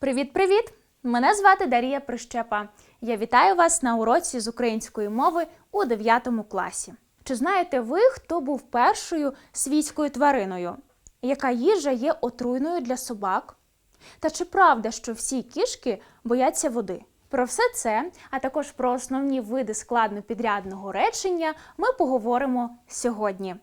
Привіт-привіт! Мене звати Дарія Прищепа. Я вітаю вас на уроці з української мови у 9 класі. Чи знаєте ви, хто був першою свійською твариною? Яка їжа є отруйною для собак? Та чи правда, що всі кішки бояться води? Про все це, а також про основні види складнопідрядного речення ми поговоримо сьогодні.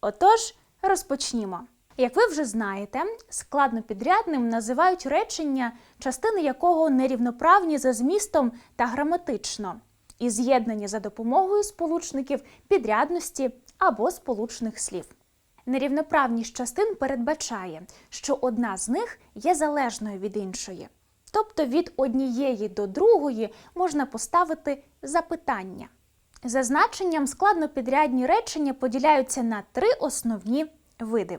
Отож, розпочнімо. Як ви вже знаєте, складнопідрядним називають речення, частини якого нерівноправні за змістом та граматично, і з'єднані за допомогою сполучників підрядності або сполучних слів. Нерівноправність частин передбачає, що одна з них є залежною від іншої. Тобто від однієї до другої можна поставити запитання. За значенням складнопідрядні речення поділяються на три основні види: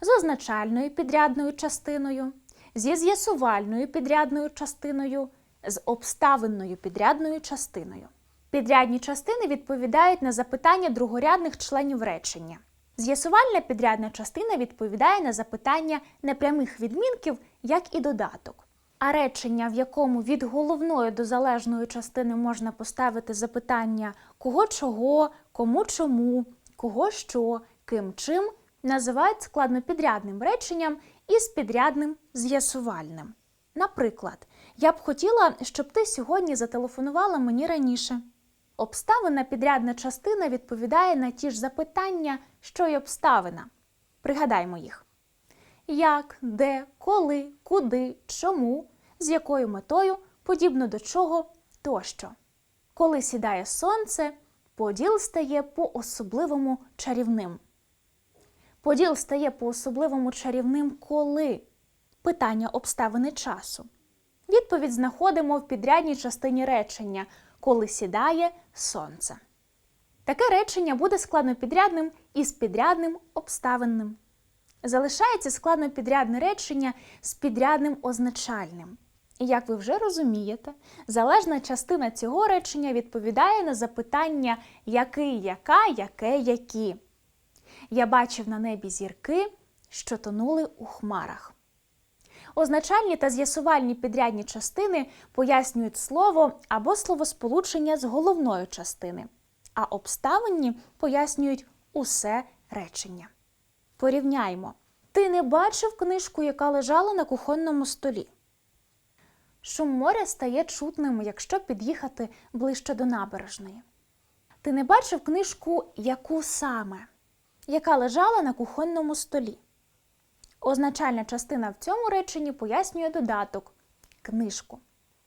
з означальною підрядною частиною, зі з'ясувальною підрядною частиною, з обставинною підрядною частиною. Підрядні частини відповідають на запитання другорядних членів речення. З'ясувальна підрядна частина відповідає на запитання непрямих відмінків, як і додаток. А речення, в якому від головної до залежної частини можна поставити запитання кого чого, кому чому, кого що, ким чим, називають складнопідрядним реченням із підрядним з'ясувальним. Наприклад, я б хотіла, щоб ти сьогодні зателефонувала мені раніше. Обставина підрядна частина відповідає на ті ж запитання, що й обставина. Пригадаймо їх як, де, коли, куди, чому, з якою метою, подібно до чого тощо. Коли сідає сонце, поділ стає по-особливому чарівним. Поділ стає по-особливому чарівним коли? Питання обставини часу. Відповідь знаходимо в підрядній частині речення, коли сідає сонце. Таке речення буде складнопідрядним із підрядним обставинним. Залишається складнопідрядне речення з підрядним означальним. І як ви вже розумієте, залежна частина цього речення відповідає на запитання який, яка, яке, які. Я бачив на небі зірки, що тонули у хмарах. Означальні та з'ясувальні підрядні частини пояснюють слово або словосполучення з головної частини, а обставинні пояснюють усе речення. Порівняймо. Ти не бачив книжку, яка лежала на кухонному столі. Шум моря стає чутним, якщо під'їхати ближче до набережної. Ти не бачив книжку, яку саме, яка лежала на кухонному столі. Означальна частина в цьому реченні пояснює додаток книжку.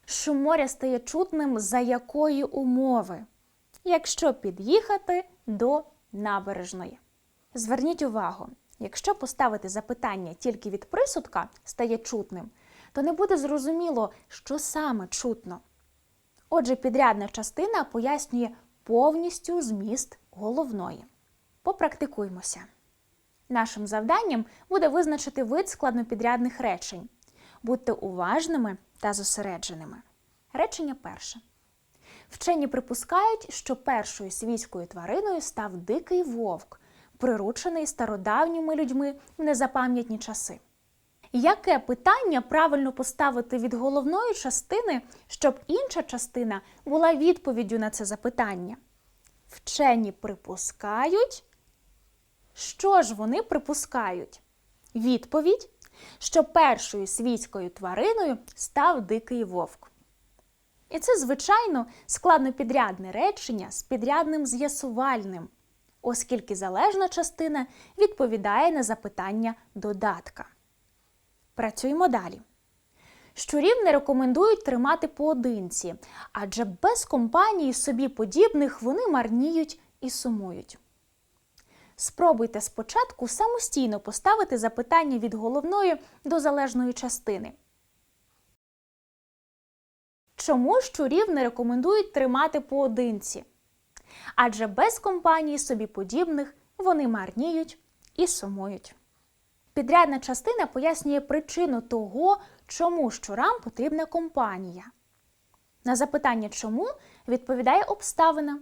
Шум моря стає чутним за якої умови, якщо під'їхати до набережної. Зверніть увагу, якщо поставити запитання тільки від присудка стає чутним, то не буде зрозуміло, що саме чутно. Отже, підрядна частина пояснює повністю зміст головної. Попрактикуймося. Нашим завданням буде визначити вид складнопідрядних речень. Будьте уважними та зосередженими. Речення перше. Вчені припускають, що першою свійською твариною став дикий вовк, приручений стародавніми людьми в незапам'ятні часи. Яке питання правильно поставити від головної частини, щоб інша частина була відповіддю на це запитання? Вчені припускають. Що ж вони припускають? Відповідь, що першою свійською твариною став дикий вовк. І це, звичайно, складнопідрядне речення з підрядним з'ясувальним, оскільки залежна частина відповідає на запитання додатка. Працюємо далі. Щурів не рекомендують тримати поодинці, адже без компанії собі подібних вони марніють і сумують. Спробуйте спочатку самостійно поставити запитання від головної до залежної частини. Чому щурів не рекомендують тримати поодинці? Адже без компанії собі подібних вони марніють і сумують. Підрядна частина пояснює причину того, чому щурам потрібна компанія. На запитання чому відповідає обставина.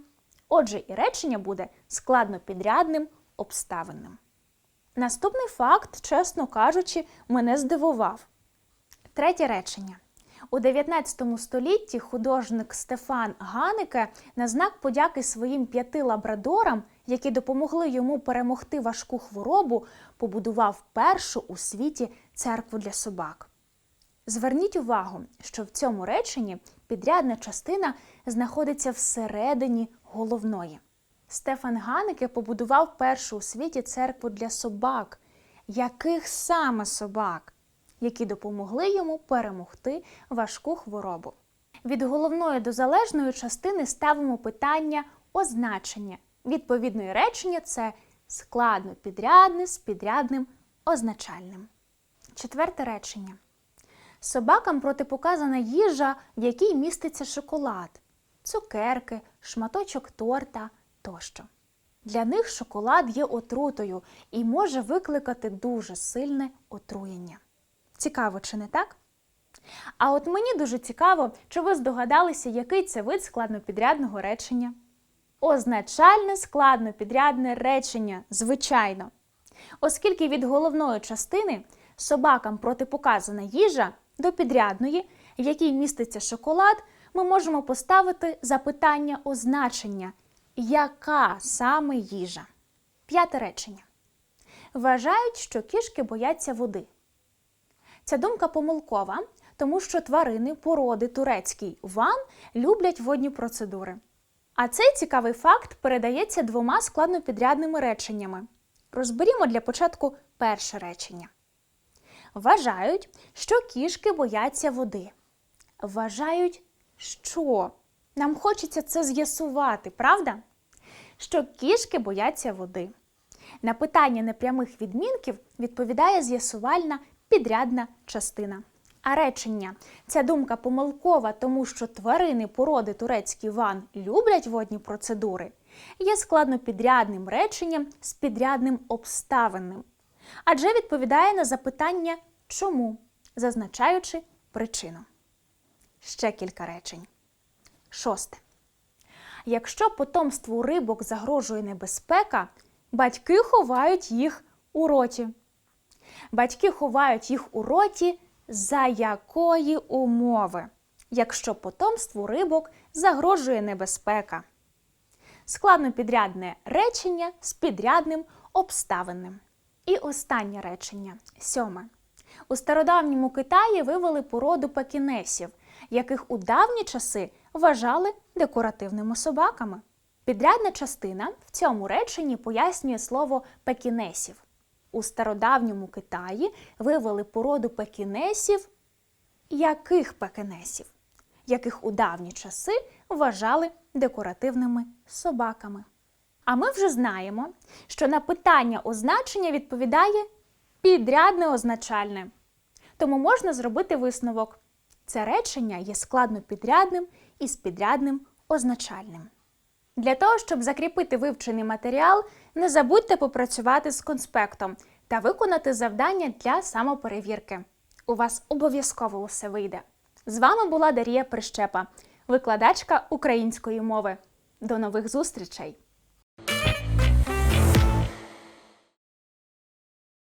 Отже, і речення буде складнопідрядним обставинним. Наступний факт, чесно кажучи, мене здивував. Третє речення. У 19 столітті художник Стефан Ганеке на знак подяки своїм п'яти лабрадорам, які допомогли йому перемогти важку хворобу, побудував першу у світі церкву для собак. Зверніть увагу, що в цьому реченні підрядна частина знаходиться всередині головної. Стефан Ганеке побудував першу у світі церкву для собак. Яких саме собак? які допомогли йому перемогти важку хворобу. Від головної до залежної частини ставимо питання означення. Відповідне речення це складно підрядне з підрядним означальним. Четверте речення. Собакам протипоказана їжа, в якій міститься шоколад, цукерки, шматочок торта тощо. Для них шоколад є отрутою і може викликати дуже сильне отруєння. Цікаво, чи не так? А от мені дуже цікаво, чи ви здогадалися, який це вид складнопідрядного речення? Означальне складнопідрядне речення, звичайно. Оскільки від головної частини собакам протипоказана їжа до підрядної, в якій міститься шоколад, ми можемо поставити запитання означення, яка саме їжа. П'яте речення. Вважають, що кішки бояться води. Ця думка помилкова, тому що тварини породи турецький ван люблять водні процедури. А цей цікавий факт передається двома складнопідрядними реченнями. Розберімо для початку перше речення. Вважають, що кішки бояться води. Вважають, що нам хочеться це з'ясувати, правда? Що кішки бояться води. На питання непрямих відмінків відповідає з'ясувальна підрядна частина. А речення ця думка помилкова, тому що тварини породи турецький ван люблять водні процедури, є складнопідрядним реченням з підрядним обставинним. Адже відповідає на запитання чому, зазначаючи причину. Ще кілька речень. Шосте. Якщо потомству рибок загрожує небезпека, батьки ховають їх у роті. Батьки ховають їх у роті за якої умови, якщо потомству рибок загрожує небезпека. Складнопідрядне речення з підрядним обставинним. І останнє речення сьоме. У стародавньому Китаї вивели породу пекінесів, яких у давні часи вважали декоративними собаками. Підрядна частина в цьому реченні пояснює слово пекінесів. У стародавньому Китаї вивели породу пекінесів. Яких пекінесів? Яких у давні часи вважали декоративними собаками. А ми вже знаємо, що на питання означення відповідає підрядне означальне. Тому можна зробити висновок. Це речення є складно підрядним і з підрядним означальним. Для того, щоб закріпити вивчений матеріал, не забудьте попрацювати з конспектом та виконати завдання для самоперевірки. У вас обов'язково усе вийде. З вами була Дарія Прищепа, викладачка української мови. До нових зустрічей!